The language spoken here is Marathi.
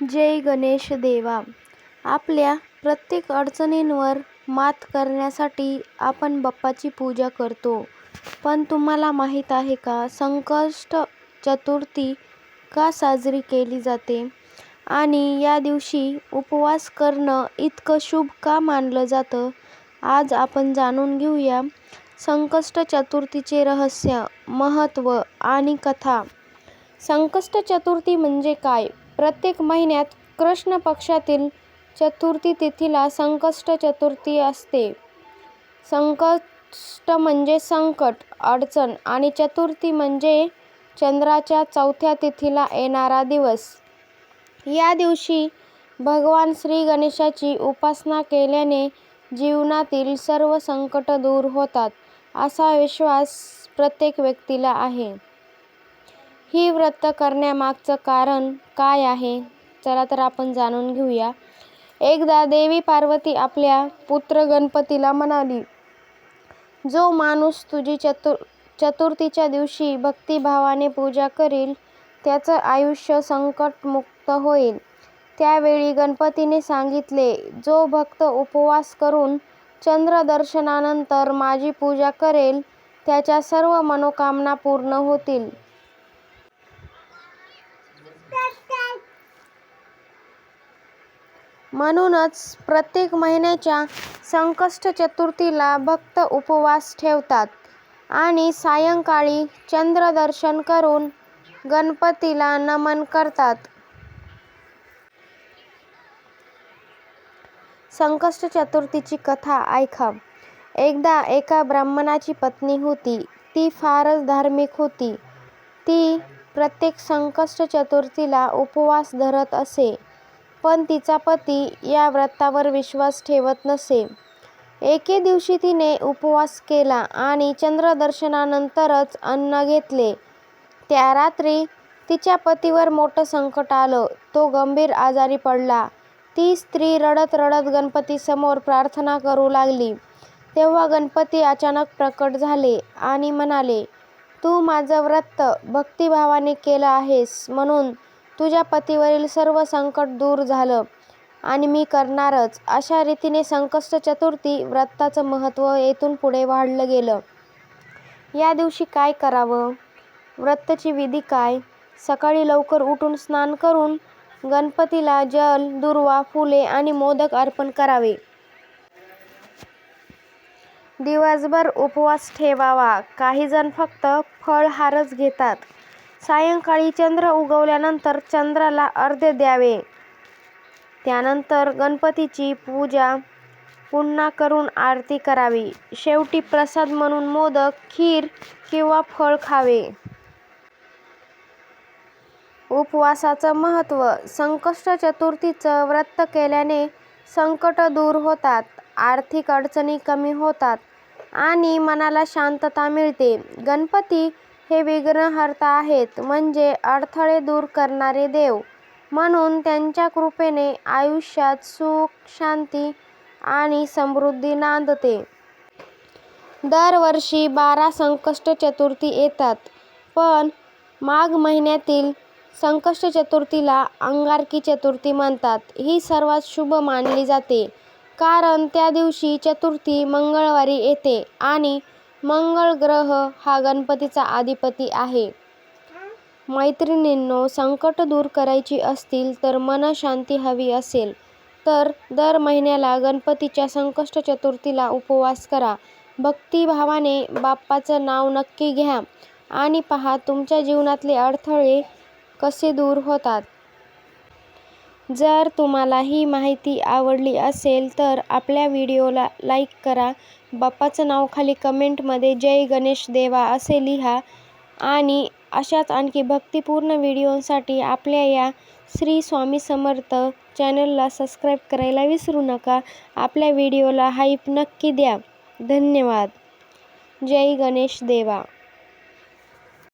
जय गणेश देवा. आपल्या प्रत्येक अडचणींवर मात करण्यासाठी आपण बाप्पाची पूजा करतो. पण तुम्हाला माहीत आहे का संकष्ट चतुर्थी का साजरी केली जाते? आणि या दिवशी उपवास करणं इतकं शुभ का मानलं जातं? आज आपण जाणून घेऊया संकष्ट चतुर्थीचे रहस्य महत्त्व आणि कथा. संकष्ट चतुर्थी म्हणजे काय? प्रत्येक महिन्यात कृष्ण पक्षातील चतुर्थी तिथीला संकष्ट चतुर्थी असते. संकष्ट म्हणजे संकट अडचण आणि चतुर्थी म्हणजे चंद्राच्या चौथ्या तिथीला येणारा दिवस. या दिवशी भगवान श्री गणेशाची उपासना केल्याने जीवनातील सर्व संकट दूर होतात असा विश्वास प्रत्येक व्यक्तीला आहे. ही व्रत करण्यामागचं कारण काय आहे? चला तर आपण जाणून घेऊया. एकदा देवी पार्वती आपल्या पुत्र गणपतीला म्हणाली जो माणूस तुझी चतुर चतुर्थीच्या दिवशी भक्तिभावाने पूजा करील त्याचं आयुष्य संकटमुक्त होईल. त्यावेळी गणपतीने सांगितले जो भक्त उपवास करून चंद्रदर्शनानंतर माझी पूजा करेल त्याच्या सर्व मनोकामना पूर्ण होतील. म्हणूनच प्रत्येक महिन्याच्या संकष्ट चतुर्थीला भक्त उपवास ठेवतात आणि सायंकाळी चंद्रदर्शन करून गणपतीला नमन करतात. संकष्ट चतुर्थीची कथा ऐका. एकदा एका ब्राह्मणाची पत्नी होती. ती फारच धार्मिक होती. ती प्रत्येक संकष्ट चतुर्थीला उपवास धरत असे. पण तिचा पती या व्रतावर विश्वास ठेवत नसे. एके दिवशी तिने उपवास केला आणि चंद्रदर्शनानंतरच अन्न घेतले. त्या रात्री तिच्या पतीवर मोठं संकट आलं. तो गंभीर आजारी पडला. ती स्त्री रडत रडत गणपतीसमोर प्रार्थना करू लागली. तेव्हा गणपती अचानक प्रकट झाले आणि म्हणाले तू माझं व्रत भक्तिभावाने केलं आहेस म्हणून तुझ्या पतीवरील सर्व संकट दूर झालं आणि मी करणारच. अशा रीतीने संकष्ट चतुर्थी व्रताचं महत्त्व येथून पुढे वाढलं गेलं. या दिवशी काय करावं? व्रतची विधी काय? सकाळी लवकर उठून स्नान करून गणपतीला जल दुर्वा फुले आणि मोदक अर्पण करावे. दिवसभर उपवास ठेवावा. काही जण फक्त फळहारच घेतात. सायंकाळी चंद्र उगवल्यानंतर चंद्राला अर्घ्य द्यावे. त्यानंतर गणपतीची पूजा पुन्हा करून आरती करावी. शेवटी प्रसाद म्हणून मोदक खीर किंवा फळ खावे. उपवासाचं महत्त्व. संकष्ट चतुर्थीचं व्रत केल्याने संकट दूर होतात आर्थिक अडचणी कमी होतात आणि मनाला शांतता मिळते. गणपती हे विघ्नहर्ता आहेत म्हणजे अडथळे दूर करणारे देव. म्हणून त्यांच्या कृपेने आयुष्यात सुख शांती आणि समृद्धी नांदते. दरवर्षी बारा संकष्ट चतुर्थी येतात पण माघ महिन्यातील संकष्ट चतुर्थीला अंगारकी चतुर्थी म्हणतात. ही सर्वात शुभ मानली जाते कारण त्या दिवशी चतुर्थी मंगळवारी येते आणि मंगळ ग्रह हा गणपतीचा अधिपती आहे. मैत्रिणींनो संकट दूर करायची असतील तर मनशांती हवी असेल तर दर महिन्याला गणपतीच्या संकष्ट चतुर्थीला उपवास करा. भक्तिभावाने बाप्पाचं नाव नक्की घ्या आणि पहा तुमच्या जीवनातले अडथळे कसे दूर होतात. जर तुम्हाला ही माहिती आवडली असेल तर आपल्या व्हिडिओला लाईक करा. बाप्पाचं नाव खाली कमेंटमध्ये जय गणेश देवा असे लिहा. आणि अशाच आणखी भक्तिपूर्ण व्हिडिओसाठी आपल्या या श्री स्वामी समर्थ चॅनलला सबस्क्राईब करायला विसरू नका. आपल्या व्हिडिओला हाईप नक्की द्या. धन्यवाद. जय गणेश देवा.